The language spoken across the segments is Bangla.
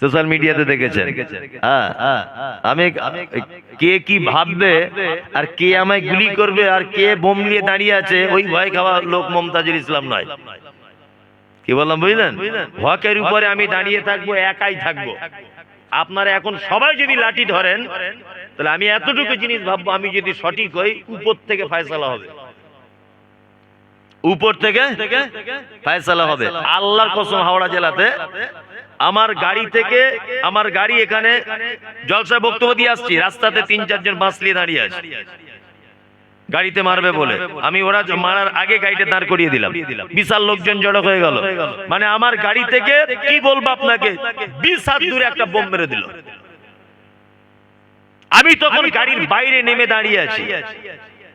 সোশ্যাল মিডিয়াতে দেখেছেন। হ্যাঁ আমি কে কি ভাববে আর কে আমায় গুলি করবে আর কে বোম নিয়ে দাঁড়িয়ে আছে ওই ভয় খাওয়া লোক মমতাজুল ইসলাম নয়। কি বললাম বুঝলেন? হকের উপরে আমি দাঁড়িয়ে থাকব একাই থাকব। আপনারা এখন সবাই যদি লাঠি ধরেন তাহলে আমি এতটুকু জিনিস ভাববো আমি যদি সঠিক হই উপর থেকে ফায়সালা হবে। উপর থেকে ফায়সালা হবে। আল্লাহর কসম হাওড়া জেলাতে আমার গাড়ি থেকে, আমার গাড়ি এখানে জলসা বক্তব্য দিয়ে আসছি। রাস্তাতে তিন, চারজন বাস নিয়ে দাঁড়িয়ে আছে। গাড়িতে মারবে বলে। আমি ওরা মারার আগে গাড়িটা দাঁড় করিয়ে দিলাম। বিশাল লোকজন জড়ো হয়ে গেল। মানে আমার গাড়ি থেকে কি বলব আপনাকে? বিশ হাত দূরে একটা বোম মেরে দিল। আমি তখন গাড়ির বাইরে নেমে দাঁড়িয়ে আছি।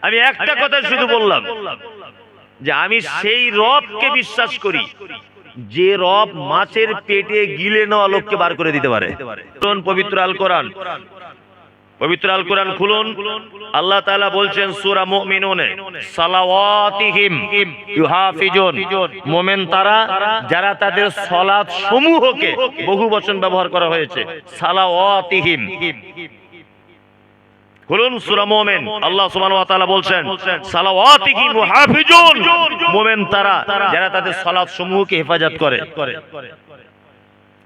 আমি একটা কথা শুধু বললাম। যে আমি সেই রবকে বিশ্বাস করি যে রব মাছের পেটে গিলে নেওয়া লোককে বার করে দিতে পারে। পবিত্র আল কোরআন। পবিত্র আল কোরআন খুলুন। আল্লাহ তাআলা বলছেন সূরা মুমিনুনে সালাওয়াতিহিম ইউহাফিজুন। মুমিন তারা যারা তাদের সালাত সমূহকে বহু বচন ব্যবহার করা হয়েছে সালাওয়াতিহিম। আল্লাহ বলছেন তারা, যারা তাদের হেফাজত করে।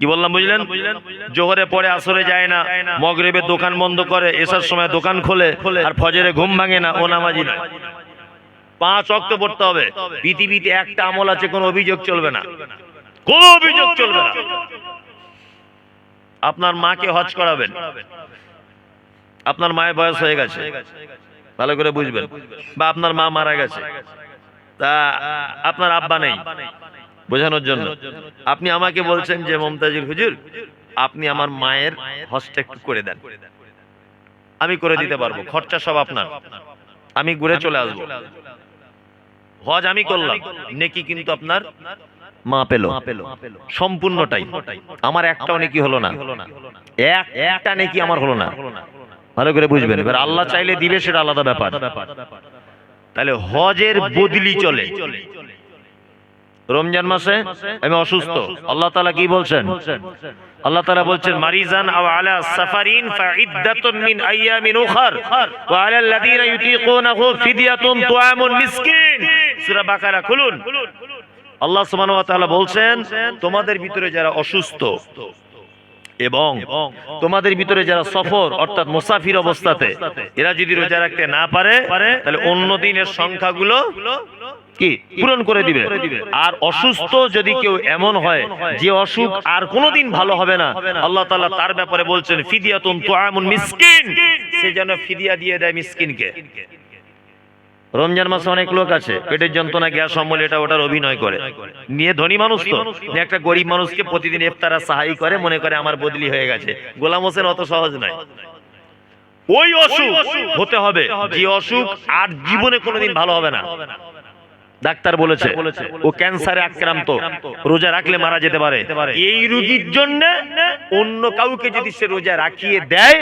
কি বললাম, বুঝলেন? জোহরে পরে আসরে যায় না, মগরিবে দোকান বন্ধ করে, এসার সময় দোকান খোলে, আর ফজরে ঘুম ভাঙে না, ও নামাজি নয় পাঁচ অক্ট পড়তে হবে। পৃথিবীতে একটা আমল আছে, কোনো অভিযোগ চলবে না। কোনো অভিযোগ চলবে না। আপনার মাকে হজ করাবেন। আপনার মায়ের বয়স হয়ে গেছে। ভালো করে বুঝবেন। বা আপনার মা মারা গেছে। তা আপনার আব্বা নেই। বোঝানোর জন্য। আপনি আমাকে বলছেন যে, মমতাজুল হুজুর, আপনি আমার মায়ের একটু করে দেন। আমি করে দিতে পারব। খরচা সব আপনার। আমি ঘুরে চলে আসব। হজ আমি করলাম। নেকি কিন্তু আপনার মা পেল। সম্পূর্ণটাই। আমার একটাও নেকি হলো না। একটা নেকি আমার হলো না। ভালো করে বুঝবেন। এবার আল্লাহ চাইলে দিবে সেটা আলাদা ব্যাপার। তাহলে হজের বদলি চলে। রমজান মাসে আমি অসুস্থ। আল্লাহ তাআলা কি বলছেন? আল্লাহ তাআলা বলছেন মারিজান আও আলা সাফারিন ফাইদ্দাতুন মিন আইয়ামিন উখার ওয়া আলাল লাযিনা ইউতিকুনাহু ফিদিয়াতুন তুআমুন মিসকিন। সূরা বাকারা খুলুন। আল্লাহ সুবহানাহু ওয়া তাআলা বলছেন তোমাদের ভিতরে যারা অসুস্থ এবং তোমাদের ভিতরে যারা সফর, অর্থাৎ মুসাফির অবস্থাতে, এরা যদি রোজা রাখতে না পারে, তাহলে অন্য দিনের সংখ্যাগুলো কি? পূরণ করে দিবে। আর অসুস্থ যদি কেউ এমন হয় যে অসুখ আর কোনোদিন ভালো হবে না, আল্লাহ তাআলা তার ব্যাপারে বলছেন, ফিদিয়াতুন তুআমুন মিসকিন। সে যেন ফিদিয়া দিয়ে দেয় মিসকিনকে। রমজান মাসে অনেক লোক আছে, পেটের যন্ত্রণা, গ্যাস অম্বল, এটা ওটার অভিনয় করে। নিয়ে ধনী মানুষ তো। একটা গরিব মানুষকে প্রতিদিন ইফতারা সাহাই করে, মনে করে আমার বদলি হয়ে গেছে। গোলাম হোসেন অত সহজ নয়। ওই অসুখ হতে হবে। যে অসুখ আর জীবনে কোনোদিন ভালো হবে না। ডাক্তার বলেছে, ও ক্যান্সারে আক্রান্ত, রোজা রাখলে মারা যেতে পারে। এই রোগীর জন্য অন্য কাউকে যদি সে রোজা রাখিয়ে দেয়,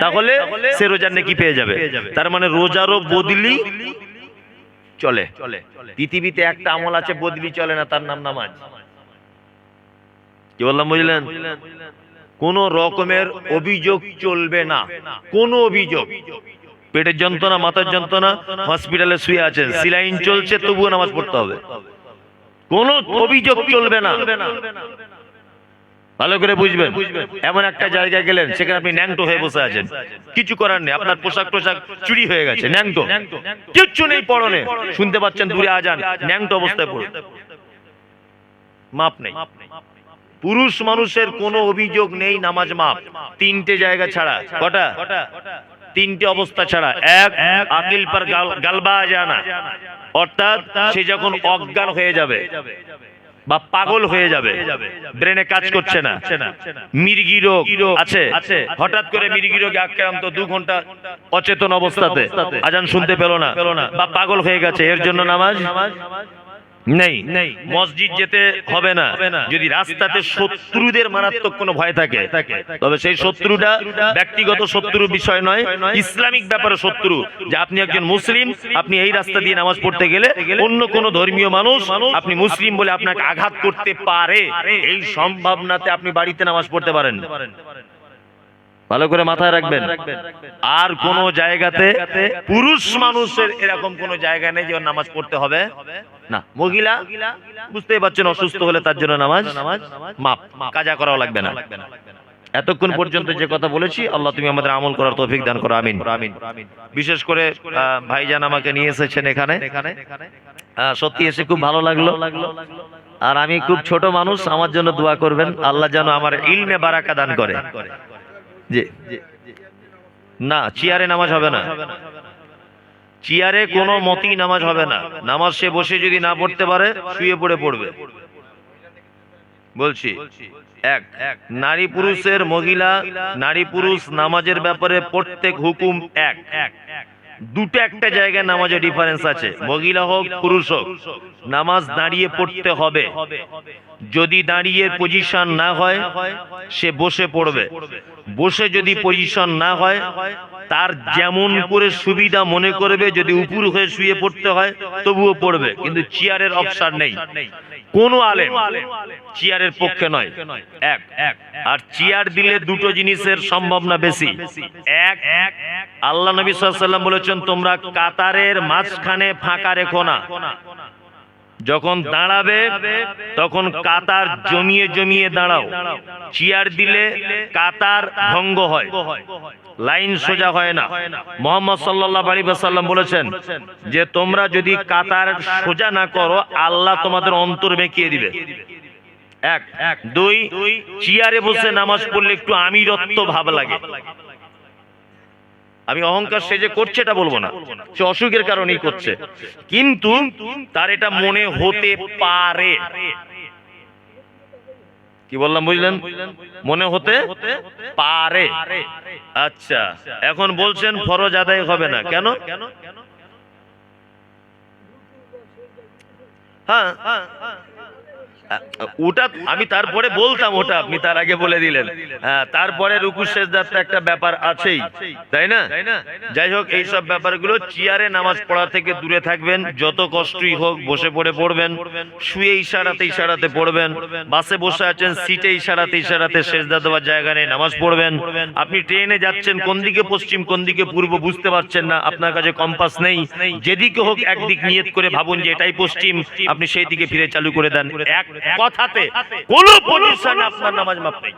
তাহলে সে রোজার নাকি পেয়ে যাবে। তার মানে রোজারও বদলি চলে। পৃথিবীতে একটা আমল আছে, বদলি চলে না, তার নাম নামাজ। কি বললাম, বুঝলেন? কোন রকমের অভিযোগ চলবে না। কোন অভিযোগ। পেটের যন্ত্রণা, মাথার যন্ত্রণা, হসপিটালে শুয়ে আছেন, সিলাইন চলছে, তবুও নামাজ পড়তে হবে। কোন অভিযোগ চলবে না। ভালো করে বুঝবেন। এমন একটা জায়গায় গেলেন, সেখানে আপনি ন্যাংটো হয়ে বসে আছেন। কিছু করার নেই, আপনার পোশাক টোশাক চুরি হয়ে গেছে, ন্যাংটো। কিচ্ছু নেই পড়নে শুনতে পাচ্ছেন, দূরে আজান ন্যাংটো অবস্থায় পড়ে মাপ নেই। পুরুষ মানুষের কোনো অভিযোগ নেই, নামাজ মাপ। তিনটে জায়গা ছাড়া। কটা? তিনটে অবস্থা ছাড়া। এক, আকিল পর গাল- গালবা জানা অর্থাৎ সে যখন অজ্ঞান হয়ে যাবে বা পাগল হয়ে যাবে। ব্রেনে কাজ করছে না। মির্গি রোগ আছে। হঠাৎ করে মির্গি রোগে আক্রান্ত দু ঘণ্টা অচেতন অবস্থাতে। আজান শুনতে পেল না। বা পাগল হয়ে গেছে। এর জন্য নামাজ। নেই। মসজিদ যেতে হবে না। যদি রাস্তাতে শত্রুদের মারাত্মক কোনো ভয় থাকে, তবে সেই শত্রুটা ব্যক্তিগত শত্রু বিষয় নয়, ইসলামিক ব্যাপারে শত্রু। যে আপনি একজন মুসলিম, আপনি এই রাস্তা দিয়ে নামাজ পড়তে গেলে অন্য কোন ধর্মীয় মানুষ আপনি মুসলিম বলে আপনাকে আঘাত করতে পারে। এই সম্ভাবনাতে আপনি বাড়িতে নামাজ পড়তে পারেন। ভালো করে মাথায় রাখবেন। আর কোন জায়গাতে পুরুষ মানুষের এরকম কোন জায়গা নেই যে নামাজ পড়তে হবে। না মহিলা বুঝতেই পারছেন অসুস্থ হলে তার জন্য নামাজ মাপ কাজা করাও লাগবে না। এতক্ষণ পর্যন্ত যে কথা বলেছি আল্লাহ তুমি আমাদের আমল করার তৌফিক দান করো আমিন। আমিন। বিশেষ করে ভাইজান আমাকে নিয়ে এসেছেন এখানে। সত্যি এসে খুব ভালো লাগল। আর আমি খুব ছোট মানুষ আমার জন্য দোয়া করবেন। আল্লাহ যেন আমার ইলমে বারাকা দান করে। না, চেয়ারে নামাজ হবে না। চেয়ারে কোনো মতেই নামাজ হবে না। নামাজ সে বসে যদি না পড়তে পারে, শুয়ে পড়ে পড়বে। বলছি, এক, নারী পুরুষের মহিলা, নারী পুরুষ নামাজের ব্যাপারে প্রত্যেক হুকুম এক। দুটো একটা জায়গায় নামাজে ডিফারেন্স আছে। মহিলা হোক, পুরুষ হোক। নামাজ দাঁড়িয়ে পড়তে হবে। যদি দাঁড়িয়ে পজিশন না হয়, সে বসে পড়বে। বসে যদি পজিশন না হয়, তার যেমন করে সুবিধা মনে করবে, যদি উপর হয়ে শুয়ে পড়তে হয়, তবুও পড়বে। কিন্তু চেয়ারের অপশন নেই। কোন আলেম চেয়ারের পক্ষে নয়। এক, আর চেয়ার দিলে দুটো জিনিসের সম্ভাবনা বেশি। এক, আল্লাহ নবী সাল্লাম বলেছেন, তোমরা কাতারের মাঝখানে ফাঁকা রেখো না। যখন দাঁড়াবে তখন কাতার জমিয়ে জমিয়ে দাঁড়াও। চেয়ার দিলে কাতার ভঙ্গ হয়। লাইন সোজা হয় না। মোহাম্মদ সাল্লাহ আলী সাল্লাম বলেছেন যে তোমরা যদি কাতার সোজা না করো আল্লাহ তোমাদের অন্তর বেঁকিয়ে দিবে। এক। দুই চেয়ারে বসে নামাজ পড়লে একটু আমিরত্ব ভাব লাগে। আমি অহংকার সে যে করছে এটা বলব না। সে অসুখের কারণেই করছে। কিন্তু তার এটা মনে হতে পারে। কি বললাম, বুঝলেন? মনে হতে পারে। আচ্ছা এখন বলছেন ফরজ আদায় হবে না। কেন? হ্যাঁ। ওটা আমি তারপরে বলতাম ওটা আপনি তার আগে বলে দিলেন। হ্যাঁ তারপরে রুকু তো একটা ব্যাপার আছেই, তাই না? যাই হোক, এই সব ব্যাপারগুলো চেয়ারে নামাজ পড়া থেকে দূরে থাকবেন, যত কষ্টই হোক বসে পড়ে পড়বেন, শুয়ে ইশারাতে ইশারাতে পড়বেন, বাসে বসে আছেন, সিটে ইশারাতে ইশারাতে সেজদা দেওয়ার জায়গা নেই, নামাজ পড়বেন। আপনি ট্রেনে যাচ্ছেন, কোন দিকে পশ্চিম, কোন দিকে পূর্ব বুঝতে পারছেন না, আপনার কাছে কম্পাস নেই। যেদিকে হোক একদিক নিয়ত করে ভাবুন যে এটাই পশ্চিম, আপনি সেই দিকে ফিরে চালু করে দেন। এক কথাতে কোন পজিশনে আপনার নামাজ মাপ নেই।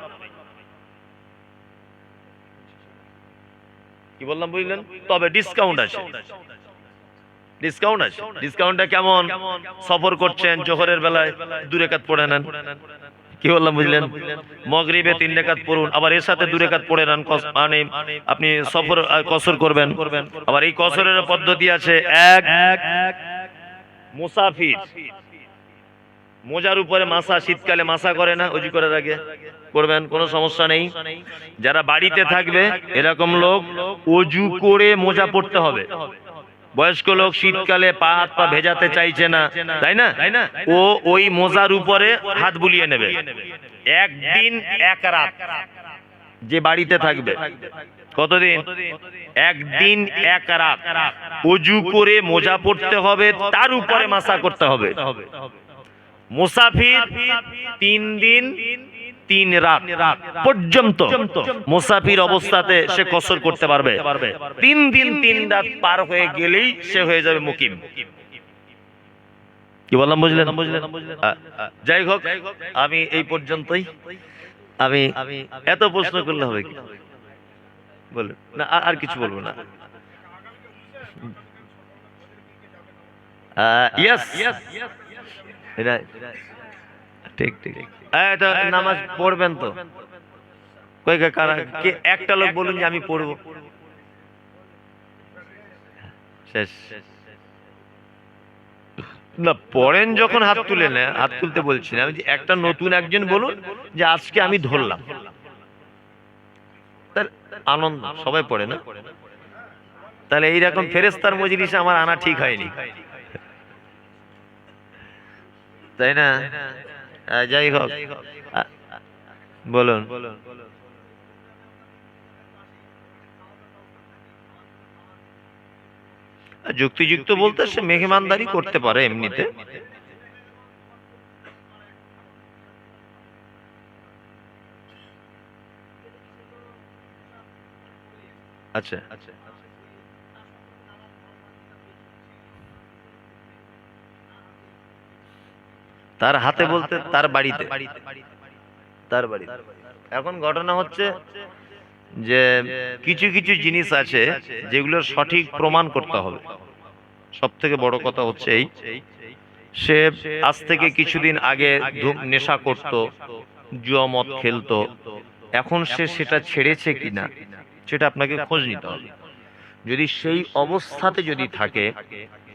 কি বললাম বুঝলেন? তবে ডিসকাউন্ট আছে ডিসকাউন্ট আছে ডিসকাউন্টটা কেমন? সফর করছেন জোহরের বেলায় দু রেখাত পড়ে নেন। কি বললাম বুঝলেন? মগরিবে তিন রেখাত পড়ুন আবার এর সাথে দু রেখাত পড়ে নেন মানে আপনি সফর কসর করবেন। আবার এই কসরের পদ্ধতি আছে এক মুসাফির। মোজার উপরে মাসা শীতকালে মাসা করে না অজু করার আগে। করবেন, কোনো সমস্যা নেই। যারা বাড়িতে থাকবে, এরকম লোক অজু করে মোজা পড়তে হবে। বয়স্ক লোক শীতকালে পা, হাত পা ভেজাতে চাইছে না, তাই না? ও ওই মোজার উপরে হাত বুলিয়ে নেবে। একদিন, এক রাত যে বাড়িতে থাকবে। কতদিন? একদিন, এক রাত। অজু করে মোজা পড়তে হবে, তার উপরে মাসা করতে হবে। মুসাফির তিন দিন, তিন রাত পর্যন্ত মুসাফির অবস্থাতে সে কসর করতে পারবে। তিন দিন, তিন রাত পার হয়ে গেলেই সে হয়ে যাবে মুকিম। কি বললাম, বুঝলেন? যাই হোক, আমি এই পর্যন্তই। আমি এত প্রশ্ন করলে হবে কি? বলুন। না, আর- কিছু বলব না। ইয়েস এটা ঠিক ঠিক। এই নামাজ পড়বেন তো। কই কারা কে একটা লোক বলুন যে আমি পড়ব। শেষ। না পড়েন যখন হাত তুলে না হাত তুলতে বলছি না। আমি একটা নতুন একজন বলুন যে আজকে আমি ধরলাম। তার আনন্দ সবাই পড়ে না? তাহলে এইরকম ফেরেস্তার মজলিসে আমার আনা ঠিক হয়নি। তাই না? যাই হোক। বলুন। যুক্তিযুক্ত বলতে সে মেহমানদারি করতে পারে এমনিতে। আচ্ছা। আচ্ছা। তার হাতে বলতে তার বাড়িতে। তার বাড়ি এখন ঘটনা হচ্ছে যে কিছু কিছু জিনিস আছে যেগুলো সঠিক প্রমাণ করতে হবে। সব থেকে বড় কথা হচ্ছে এই সে আজ থেকে কিছুদিন আগে নেশা করত জুয়া মদ খেলতো। এখন সে সেটা ছেড়েছে কিনা সেটা আপনাকে খোঁজ নিতে হবে। যদি সেই অবস্থাতে যদি থাকে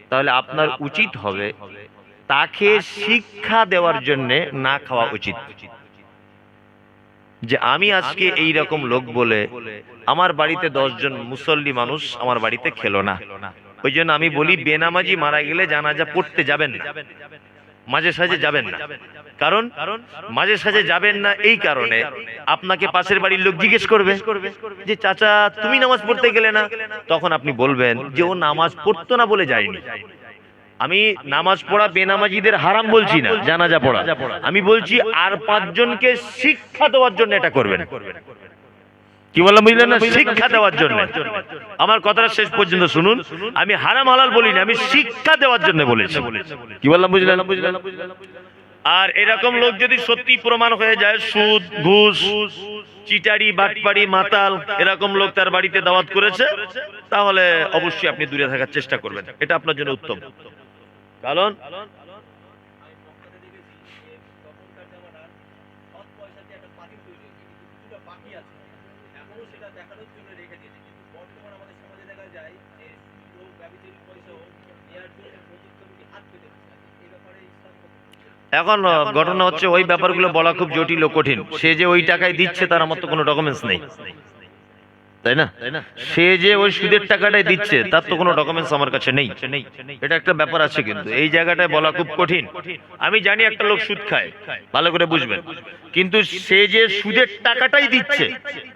তাহলে আপনার উচিত হবে তাকে শিক্ষা দেওয়ার জন্য না খাওয়া উচিত। যে আমি আজকে এই রকম লোক বলে আমার বাড়িতে দশজন মুসল্লি মানুষ আমার বাড়িতে খেলো না। ওই জন্য আমি বলি বেনামাজি মারা গেলে জানাজা পড়তে যাবেন না মাঝে সাঝে যাবেন না। কারণ মাঝে সাঝে যাবেন না এই কারণে আপনাকে পাশের বাড়ির লোক জিজ্ঞেস করবে যে চাচা তুমি নামাজ পড়তে গেলে না? তখন আপনি বলবেন যে ও নামাজ পড়তো না বলে যায়নি। আমি নামাজ পড়া বেনামাজিদের হারাম বলছি না, জানাজা পড়া। আমি বলছি আর পাঁচজনকে শিক্ষা দেওয়ার জন্য এটা করবেন। কি বললাম, বুঝলেন না? শিক্ষা দেওয়ার জন্য। আমার কথাটা শেষ পর্যন্ত শুনুন। আমি হারাম হালাল বলিনি আমি শিক্ষা দেওয়ার জন্য বলেছি। কি বললাম বুঝলেন বুঝলেন? আর এরকম লোক যদি সত্যি প্রমাণ হয়ে যায়, সুদ, ঘুষ, চিটারি, বাটপাড়ি, মাতাল, এরকম লোক তার বাড়িতে দাওয়াত করেছে, তাহলে অবশ্যই আপনি দূরে থাকার চেষ্টা করবেন। এটা আপনার জন্য উত্তম। কারণ? এখন ঘটনা হচ্ছে ওই ব্যাপারগুলো বলা খুব জটিল ও কঠিন। সে যে ওই টাকায় দিচ্ছে তার আমার তো কোনো ডকুমেন্টস নেই। তাই না? সে যে ওই সুদের টাকাটাই দিচ্ছে তার তো কোনো ডকুমেন্টস আমার কাছে নেই। এটা একটা ব্যাপার আছে কিন্তু। এই জায়গাটায় বলা খুব কঠিন। আমি জানি একটা লোক সুদ খায় ভালো করে বুঝবেন। কিন্তু সে যে সুদের টাকাটাই দিচ্ছে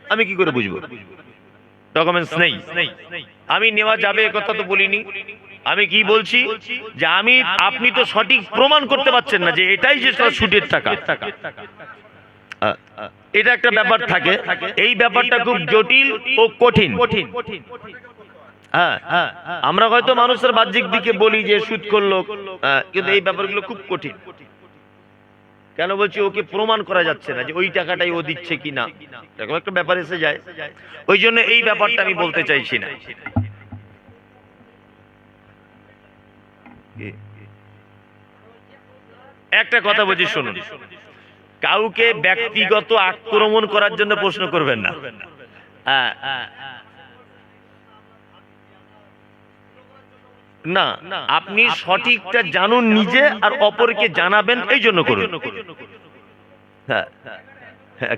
আমি কি করে বুঝব? ডকুমেন্টস নেই। আমি নেওয়া যাবে কথা তো বলিনি। আমি কি বলছি? যে আমি আপনি তো সঠিক প্রমাণ করতে পারছেন না যে এটাই যে সুদের টাকা। আহ, এটা একটা ব্যাপার থাকে। এই ব্যাপারটা খুব জটিল ও কঠিন। হ্যাঁ আমরা হয়তো মানুষের বাহ্যিক দিকে বলি যে সুদ করল। কিন্তু এই ব্যাপারগুলো খুব কঠিন। কেন বলছি ওকে প্রমাণ করা যাচ্ছে না যে ওই টাকাটাই ও দিচ্ছে কি না এরকম একটা ব্যাপার এসে যায়। ওই জন্য এই ব্যাপারটা আমি বলতে চাইছি না। একটা কথা বলছি শুনুন। কাউকে ব্যক্তিগত আক্রমণ করার জন্য প্রশ্ন করবেন না। হ্যাঁ। না আপনি সঠিকটা জানুন নিজে আর অপরকে জানাবেন এই জন্য করুন। হ্যাঁ। হ্যাঁ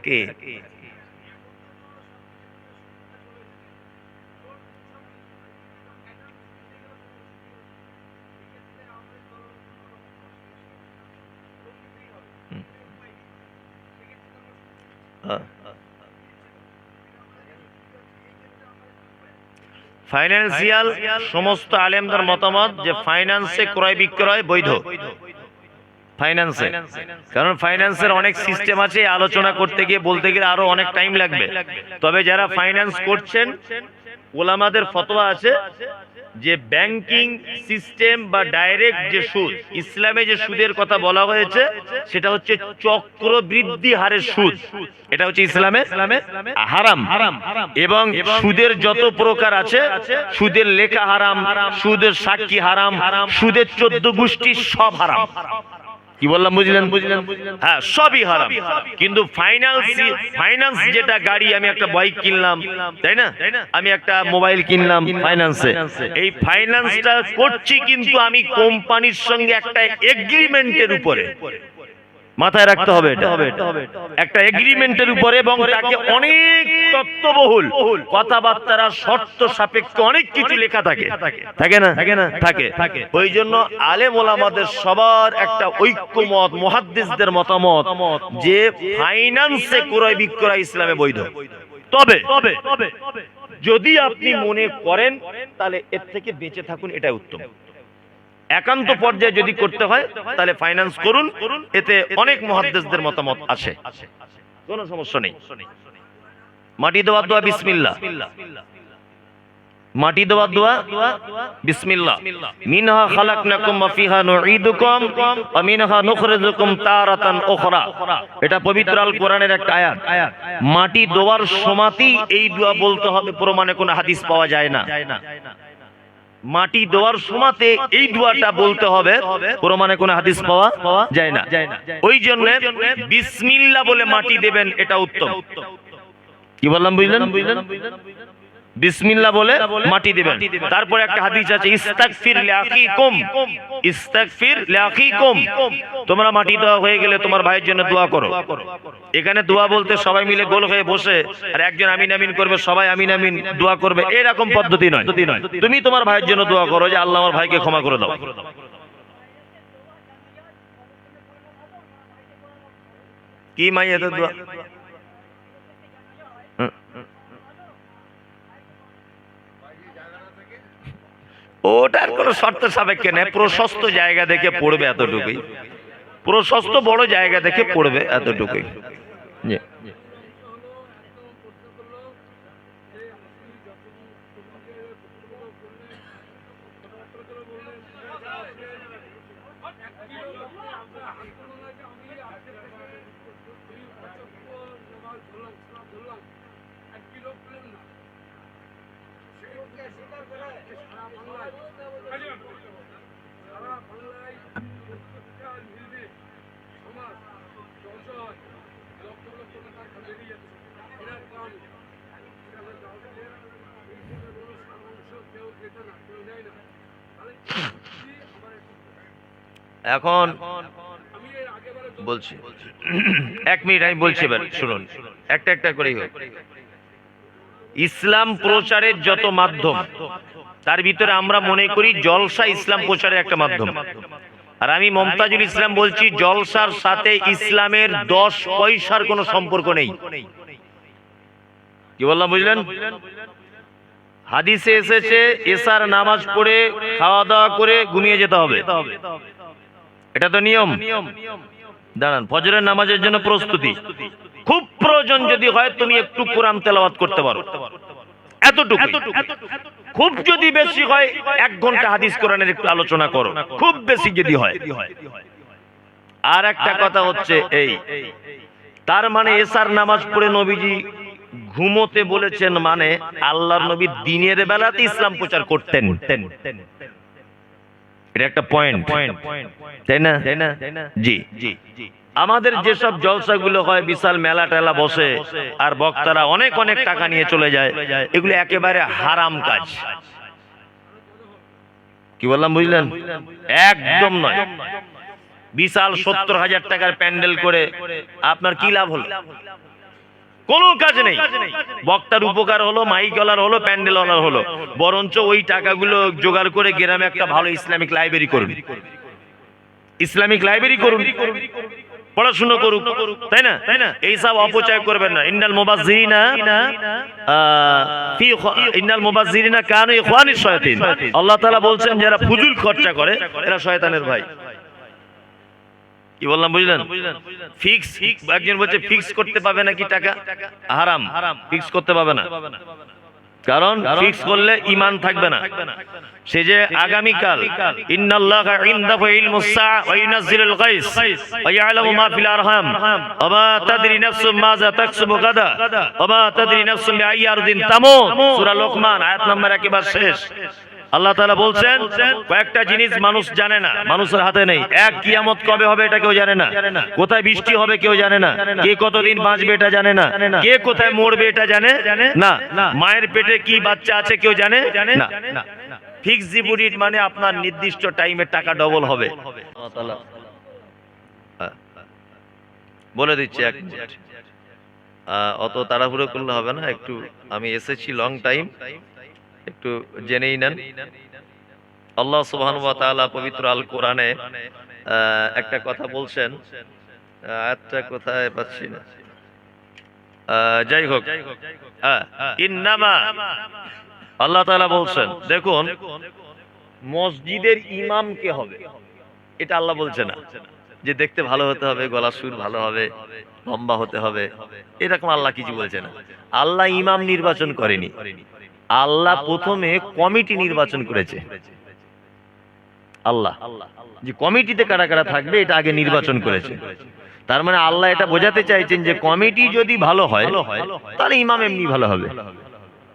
ফাইন্যান্সিয়াল সমস্ত আলেমদের মতামত যে ফাইন্যান্সে ক্রয় বিক্রয় বৈধ। ফাইন্যান্সে কারণ ফাইন্যান্সের অনেক সিস্টেম আছে, আলোচনা করতে গিয়ে বলতে গেলে আরও অনেক টাইম লাগবে। তবে যারা ফাইন্যান্স করছেন, ওলামাদের ফতোয়া আছে যে ব্যাংকিং সিস্টেম বা ডাইরেক্ট যে সুদ, ইসলামে যে সুদের কথা বলা হয়েছে, সেটা হচ্ছে চক্রবৃদ্ধি হারের সুদ। এটা হচ্ছে ইসলামে হারাম। হারাম এবং সুদের যত প্রকার আছে, সুদের লেখা হারাম, সুদের সাক্ষী হারাম, সুদের চোদ্দ গোষ্ঠী সব হারাম। কি বললাম বুঝলেন? বুঝলেন হ্যাঁ সবই হারাম। কিন্তু ফাইন্যান্স ফাইন্যান্স যেটা গাড়ি আমি একটা বাইক কিনলাম তাই না? আমি একটা মোবাইল কিনলাম ফাইন্যান্সে এই ফাইন্যান্সটা করছি কিন্তু আমি কোম্পানির সঙ্গে একটা এগ্রিমেন্টের উপরে। মাথায় রাখতে হবে। একটা এগ্রিমেন্টের উপরে এবং তাকে অনেক তত্ত্ববহুল কথাবার্তারা শর্ত সাপেক্ষে অনেক কিছু লেখা থাকে। থাকে। না? থাকে না? থাকে। থাকে। ওই জন্য আলেম ওলামাদের সবার একটা ঐক্যমত মহাদ্দিসদের মতামত যে ফাইন্যান্সে ক্রয় বিক্রয় ইসলামে বৈধ। তবে তবে যদি আপনি মনে করেন তাহলে এর থেকে বেঁচে থাকুন এটাই উত্তম। একান্ত পর্যায়ে যদি করতে হয়, তাহলে ফাইন্যান্স করুন, এতে অনেক মহাদ্দেশদের মতামত আছে। কোনো সমস্যা নেই। মাটি দেওয়ার দোয়া, বিসমিল্লাহ। মাটি দেওয়ার দোয়া, বিসমিল্লাহ। মিনহা খালাকনাকুম ওয়া ফিহা নুঈদুকুম ওয়া মিনহা নুখরিজুকুম তারাতান উখরা। এটা পবিত্র আল কোরআনের একটা আয়াত। মাটি দেওয়ার সময়তেই এই দোয়া বলতে হবে প্রমাণে কোনো হাদিস পাওয়া যায় না। মাটি দেওয়ার সময়তে এই দোয়াটা বলতে হবে। প্রমাণে কোনো হাদিস পাওয়া যায় না। ওই জন্য বিসমিল্লা বলে মাটি দেবেন, এটা উত্তম। কি বললাম বুঝলেন বুঝলেন? বিসমিল্লাহ বলে মাটি দিবেন। তারপরে একটা হাদিস আছে ইস্তাগফির লিআখিকুম। ইস্তাগফির লিআখিকুম। তোমরা মাটি দেওয়া হয়ে গেলে তোমার ভাইয়ের জন্য দোয়া করো। এখানে দোয়া বলতে সবাই মিলে গোল হয়ে বসে আর একজন আমিন আমিন করবে সবাই আমিন আমিন দোয়া করবে এরকম পদ্ধতি নয়। তুমি তোমার ভাইয়ের জন্য দোয়া করো যে আল্লাহ আমার ভাইকে ক্ষমা করে দাও। কি মাই এত দোয়া? ওটার কোনো শর্ত সাপেক্ষে নেই। প্রশস্ত জায়গা দেখে পড়বে এতটুকুই। প্রশস্ত বড় জায়গা দেখে পড়বে এতটুকুই। এখন বলছি। এক মিনিট, আমি বলছি এবার, শুনুন। একটা একটা করেই হোক। ইসলাম প্রচারের যত মাধ্যম, তার ভিতরে আমরা মনে করি জলসা ইসলাম প্রচারের একটা মাধ্যম। আর আমি মমতাজুল ইসলাম বলছি, জলসার সাথে ইসলামের দশ পয়সার কোনো সম্পর্ক নেই। কি বললাম, বুঝলেন? হাদিসে এসেছে, এসার নামাজ পড়ে, খাওয়া দাওয়া করে ঘুমিয়ে যেতে হবে। এটা তো নিয়ম। দাঁড়ান, ফজরের নামাজের জন্য প্রস্তুতি। খুব প্রয়োজন যদি হয়, তুমি একটু কোরআন তেলাওয়াত করতে পারো। এতটুকু খুব যদি বেশি হয়, এক ঘণ্টা হাদিস কোরআনের একটু আলোচনা করো। খুব বেশি যদি হয়। আর একটা কথা হচ্ছে এই, তার মানে এসার নামাজ পড়ে নবীজি ঘুমোতে বলেছেন মানে আল্লাহর নবী দিনের বেলাতে ইসলাম প্রচার করতেন। এটা একটা পয়েন্ট তাই না? তাই না জি। জি আমাদের যেসব জলসাগুলো হয়, বিশাল মেলা টেলা বসে, আর বক্তারা অনেক অনেক টাকা নিয়ে চলে যায়, এগুলো একেবারে হারাম কাজ। কি বললাম, বুঝলেন? একদম নয়। বিশাল সত্তর হাজার টাকার প্যান্ডেল করে আপনার কি লাভ হলো? কোনো কাজ নেই। বক্তার উপকার হলো মাইক অলার হলো, প্যান্ডেল ওলার হলো। বরঞ্চ ওই টাকাগুলো জোগাড় করে গ্রামে একটা ভালো ইসলামিক লাইব্রেরি করুন। ইসলামিক লাইব্রেরি করুন। পড়াশোনা করুক, তাই না? তাই না এইসব অপচয় করবেন না। ইন্নাল মুবাজ্জিরিনা ফি ইন্নাল মুবাজ্জিরিনা কানু ইখওয়ানিশ শায়াতিন। আল্লাহ তাআলা বলছেন, যারা ফুজুল খরচা করে, এরা শয়তানের ভাই। কি বললাম বুঝলেন? ফিক্স একজন বলছে ফিক্স করতে পাবে নাকি টাকা? হারাম। ফিক্স করতে পাবে না। কারণ ফিক্স করলে ইমান থাকবে না। সে যে আগামীকাল ইন্নাল্লাহা ইনদাহু ইলমুস সাআ ওয়া ইউনাজ্জিলুল গায়স ওয়া ইয়ালামু মা ফিল আরহাম। ওয়া মা তাদরি নাফসুম মাযা তাকসুবু গাদা। ওয়া মা তাদরি নাফসুম বিআইয়ি আরদিন তামুত সূরা লোকমান আয়াত নাম্বার একেবারে শেষ। আল্লাহ তাআলা বলছেন, কয়েকটা জিনিস মানুষ জানে না, মানুষের হাতে নেই। এক, কিয়ামত কবে হবে এটা কেউ জানে না। কোথায় বৃষ্টি হবে কেউ জানে না। কে কতদিন বাঁচবে এটা জানে না। কে কোথায় মরবে এটা জানে না। মায়ের পেটে কি বাচ্চা আছে কেউ জানে না। ফিক্স ডিপোজিট মানে আপনার নির্দিষ্ট টাইমে টাকা ডবল হবে। বলে দিচ্ছি এক অত তাড়াহুড়ো করলে হবে না। একটু আমি এসেছি লং টাইম একটু জেনেই নেন। আল্লাহ সুবহান ওয়া তাআলা পবিত্র আল কোরআনে একটা কথা বলছেন। আয়াতটা কোথায় পাচ্ছি না। যাই হোক। ইন্নামা। আল্লাহ তাআলা বলছেন, দেখুন, মসজিদের ইমাম কে হবে? এটা আল্লাহ বলছে না। যে দেখতে ভালো হতে হবে, গলা সুর ভালো হবে, লম্বা হতে হবে, এরকম আল্লাহ কিছু বলছে না। আল্লাহ ইমাম নির্বাচন করেনি। আল্লাহ প্রথমে কমিটি নির্বাচন করেছে। আল্লাহ। যে কমিটিতে কারা কারা থাকবে এটা আগে নির্বাচন করেছে। তার মানে আল্লাহ এটা বোঝাতে চাইছেন যে কমিটি যদি ভালো হয় তাহলে ইমাম এমনি ভালো হবে।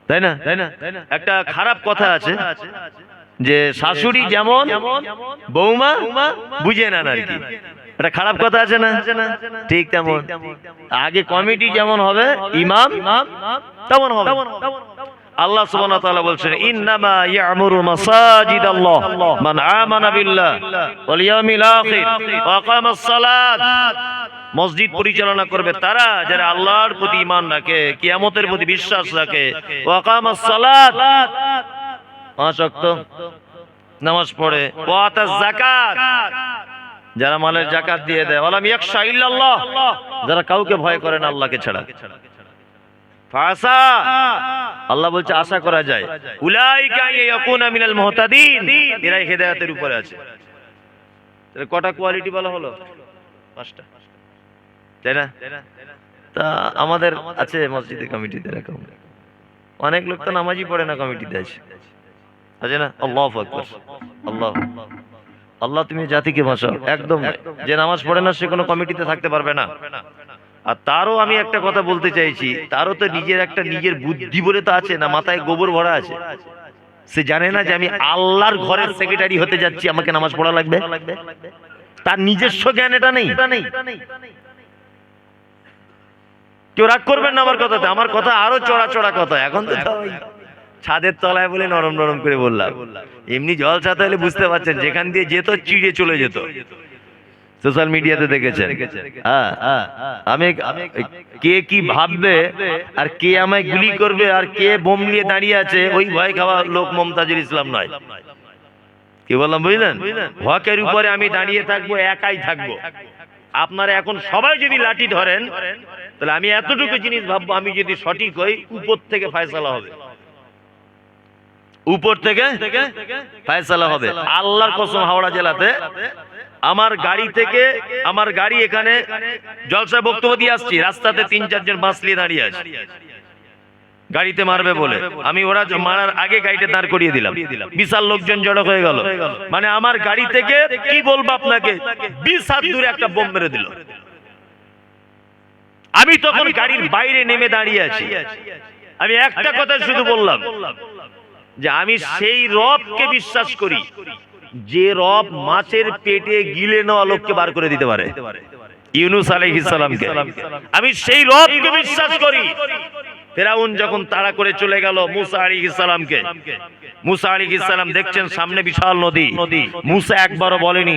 তাই না? তাই না? একটা খারাপ কথা আছে যে শাশুড়ি যেমন বৌমা বুঝে না আর কি। এটা খারাপ কথা আছে না? ঠিক তেমন। আগে কমিটি যেমন হবে ইমাম তেমন হবে। আল্লাহ সুবহানাহু ওয়া তাআলা বলছেন, ইন্নামা ইয়ামুরু মাসাজিদাল্লাহ মান আমানা বিল্লাহ ওয়াল আখির ওয়া আকামাস সালাত। মসজিদ পরিচালনা করবে তারা যারা আল্লাহর প্রতি ঈমান রাখে, কিয়ামতের প্রতি বিশ্বাস রাখে। ওয়া আকামাস সালাত। পাঁচ ওয়াক্ত নামাজ পড়ে। ওয়া যাকাত। যারা মালের জাকাত দিয়ে দেয়, ওয়ালাম ইয়াকশা ইল্লাল্লাহ। যারা কাউকে ভয় করে না, আল্লাহকে ছাড়া। আল্লাহ বলছে, আশা করা যায়। উপরে আছে। কটা কোয়ালিটি বলা হলো? পাঁচটা। তাই না? তা আমাদের আছে মসজিদে কমিটিতে এরকম অনেক লোক তো নামাজই পড়ে না কমিটিতে আছে। আছে না? আল্লাহ আকবার। আল্লাহ। আল্লাহ তুমি জাতিকে বাঁচাও। একদম। যে নামাজ পড়ে না, সে কোনো কমিটিতে থাকতে পারবে না। আর তারও আমি একটা কথা বলতে চাইছি। তারও তো নিজের একটা নিজের বুদ্ধি বলে তো আছে না মাথায় গোবর ভরা আছে। সে জানে না যে আমি আল্লাহর ঘরের সেক্রেটারি হতে যাচ্ছি আমাকে নামাজ পড়া লাগবে? তার নিজস্ব জ্ঞান এটা নেই। কেউ রাগ করবেন না আমার কথাতে আমার কথা আরও চড়া চড়া কথা। এখন তো ছাদের তলায় বলে নরম নরম করে বললাম। এমনি জল ছাতা হলে বুঝতে পারছেন যেখান দিয়ে যেত চিড়ে চলে যেত। সোশ্যাল মিডিয়াতে দেখেছেন। হ্যাঁ আমি আমি কে কি ভাববে আর কে আমায় গুলি করবে আর কে বোম নিয়ে দাঁড়িয়ে আছে, ওই ভয় খাওয়া লোক মমতাজুল ইসলাম নয়। কি বললাম, বুঝলেন? হকের উপরে আমি দাঁড়িয়ে থাকব, একাই থাকব। আপনারা এখন সবাই যদি লাঠি ধরেন, তাহলে আমি এতটুকু জিনিস ভাববো, আমি যদি সঠিক হই, উপর থেকে ফয়সালা হবে। উপর থেকে ফয়সালা হবে। আল্লাহর কসম হাওড়া জেলাতে আমার গাড়ি থেকে আমার গাড়ি এখানে জলসা বক্তব্য দিয়ে আসছি। রাস্তাতে তিন চারজন নিয়ে দাঁড়িয়ে আছে। গাড়িতে মারবে বলে। আমি ওরা মারার আগে গাড়িটা দাঁড় করিয়ে দিলাম। বিশাল লোকজন জড়ো হয়ে গেল। মানে আমার গাড়ি থেকে কি বলব আপনাকে? বিশ হাত দূরে একটা বোম মেরে দিল। আমি তখন গাড়ির বাইরে নেমে দাঁড়িয়ে আছি। আমি একটা কথা শুধু বললাম যে আমি সেই রবকে বিশ্বাস করি। যে রব মাছের পেটে গিলে নেওয়া লোককে বার করে দিতে পারে। ইউনুস আলহিসামকে আমি সেই রবকে বিশ্বাস করি। ফেরাউন যখন তাড়া করে চলে গেল মুসা আলী ইসালামকে মুসা আলী ইসালাম দেখছেন সামনে বিশাল নদী। নদী মুসা একবারও বলেনি